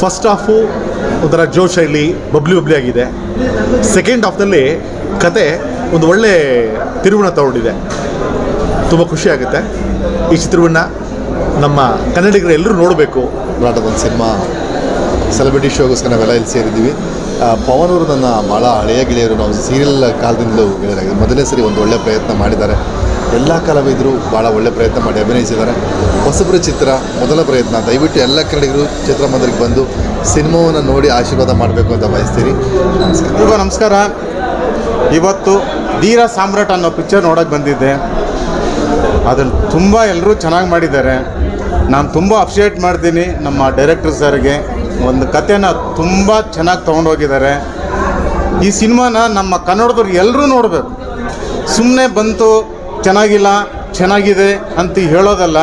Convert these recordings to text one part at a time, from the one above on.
First half ಒಂಥರ ಜೋ ಶೈಲಿ, ಬಬ್ಲಿ ಬಬ್ಲಿ ಆಗಿದೆ. ಸೆಕೆಂಡ್ ಹಾಫ್ನಲ್ಲಿ ಕತೆ ಒಂದು ಒಳ್ಳೆ ತಿರುವನ್ನ ತಗೊಂಡಿದೆ. ತುಂಬ ಖುಷಿ ಆಗುತ್ತೆ. ಈ ಚಿತ್ರವನ್ನು ನಮ್ಮ ಕನ್ನಡಿಗರು ಎಲ್ಲರೂ ನೋಡಬೇಕು. ಒಂದು ಸಿನಿಮಾ ಸೆಲೆಬ್ರಿಟಿ ಶೋಗೋಸ್ಕರ ನಾವೆಲ್ಲ ಇಲ್ಲಿ ಸೇರಿದ್ದೀವಿ. ಪವನ್ ಅವರು ನನ್ನ ಭಾಳ ಹಳೆಯ ಗೆಳೆಯರು. ನಾವು ಸೀರಿಯಲ್ ಕಾಲದಿಂದಲೂ ಗೆಳೆಯರಾಗಿದ್ದಾರೆ ಮೊದಲನೇ ಸರಿ ಒಂದು ಒಳ್ಳೆ ಪ್ರಯತ್ನ ಮಾಡಿದ್ದಾರೆ. ಎಲ್ಲ ಕಲಾವಿದರು ಭಾಳ ಒಳ್ಳೆ ಪ್ರಯತ್ನ ಮಾಡಿ ಅಭಿನಯಿಸಿದ್ದಾರೆ. ಹೊಸಬ್ರ ಚಿತ್ರ ಮೊದಲ ಪ್ರಯತ್ನ. ದಯವಿಟ್ಟು ಎಲ್ಲ ಕನ್ನಡಿಗರು ಚಿತ್ರಮಂದಿರಕ್ಕೆ ಬಂದು ಸಿನಿಮಾವನ್ನು ನೋಡಿ ಆಶೀರ್ವಾದ ಮಾಡಬೇಕು ಅಂತ ಬಯಸ್ತೀರಿ. ನಮಸ್ಕಾರ. ನಮಸ್ಕಾರ. ಇವತ್ತು ಧೀರ ಸಾಮ್ರಾಟ್ ಅನ್ನೋ ಪಿಕ್ಚರ್ ನೋಡೋಕೆ ಬಂದಿದ್ದೆ. ಅದನ್ನು ತುಂಬ ಎಲ್ಲರೂ ಚೆನ್ನಾಗಿ ಮಾಡಿದ್ದಾರೆ. ನಾನು ತುಂಬ ಅಪ್ರಿಷಿಯೇಟ್ ಮಾಡ್ತೀನಿ ನಮ್ಮ ಡೈರೆಕ್ಟರ್ ಸರ್ಗೆ ಒಂದು ಕಥೆನ ತುಂಬ ಚೆನ್ನಾಗಿ ತೊಗೊಂಡೋಗಿದ್ದಾರೆ ಈ ಸಿನಿಮಾನ ನಮ್ಮ ಕನ್ನಡದವ್ರು ಎಲ್ಲರೂ ನೋಡಬೇಕು. ಸುಮ್ಮನೆ ಬಂತು ಚೆನ್ನಾಗಿಲ್ಲ, ಚೆನ್ನಾಗಿದೆ ಅಂತ ಹೇಳೋದಲ್ಲ.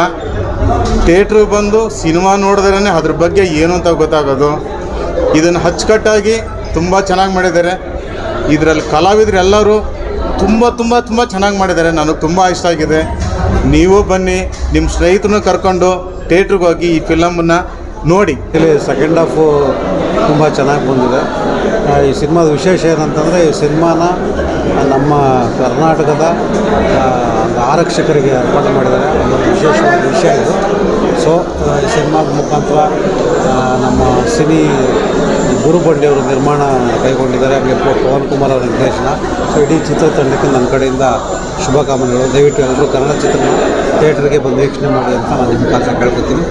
ಥಿಯೇಟ್ರಿಗೆ ಬಂದು ಸಿನಿಮಾ ನೋಡಿದ್ರೇ ಅದ್ರ ಬಗ್ಗೆ ಏನು ಅಂತ ಗೊತ್ತಾಗೋದು. ಇದನ್ನು ಅಚ್ಚುಕಟ್ಟಾಗಿ ತುಂಬ ಚೆನ್ನಾಗಿ ಮಾಡಿದ್ದಾರೆ. ಇದರಲ್ಲಿ ಕಲಾವಿದರು ಎಲ್ಲರೂ ತುಂಬ ತುಂಬ ತುಂಬ ಚೆನ್ನಾಗಿ ಮಾಡಿದ್ದಾರೆ. ನನಗೆ ತುಂಬ ಇಷ್ಟ ಆಗಿದೆ. ನೀವು ಬನ್ನಿ ನಿಮ್ಮ ಸ್ನೇಹಿತರನ್ನ ಕರ್ಕೊಂಡು ಥಿಯೇಟ್ರಿಗೆ ಹೋಗಿ ಈ ಫಿಲಮನ್ನು ನೋಡಿ. ಇಲ್ಲಿ ಸೆಕೆಂಡ್ ಹಾಫು ತುಂಬ ಚೆನ್ನಾಗಿ ಬಂದಿದೆ. ಈ ಸಿನಿಮಾದ ವಿಶೇಷ ಏನಂತಂದರೆ, ಈ ಸಿನಿಮಾನ ನಮ್ಮ ಕರ್ನಾಟಕದ ಒಂದು ಆರಕ್ಷಕರಿಗೆ ಅರ್ಪಣೆ ಮಾಡಿದ್ದಾರೆ. ಅದೊಂದು ವಿಶೇಷವಾದ ವಿಷಯ ಇದು. ಸೊ ಈ ಸಿನಿಮಾದ ಮುಖಾಂತರ ನಮ್ಮ ಸಿನಿ ಗುರುಬಂಡಿಯವರು ನಿರ್ಮಾಣ ಕೈಗೊಂಡಿದ್ದಾರೆ. ಹಾಗೆ ಪವನ್ ಕುಮಾರ್ ಅವರ ನಿರ್ದೇಶನ. ಸೊ ಇಡೀ ಚಿತ್ರತಂಡಕ್ಕೆ ನನ್ನ ಕಡೆಯಿಂದ ಶುಭಕಾಮನೆಗಳು ದಯವಿಟ್ಟು ಎಲ್ಲರೂ ಕನ್ನಡ ಚಿತ್ರ ಥಿಯೇಟ್ರಿಗೆ ಬಂದು ವೀಕ್ಷಣೆ ಮಾಡಿ ಅಂತ ನಾನು ನಿಮ್ಮ ಕೇಳ್ಕೊತೀನಿ.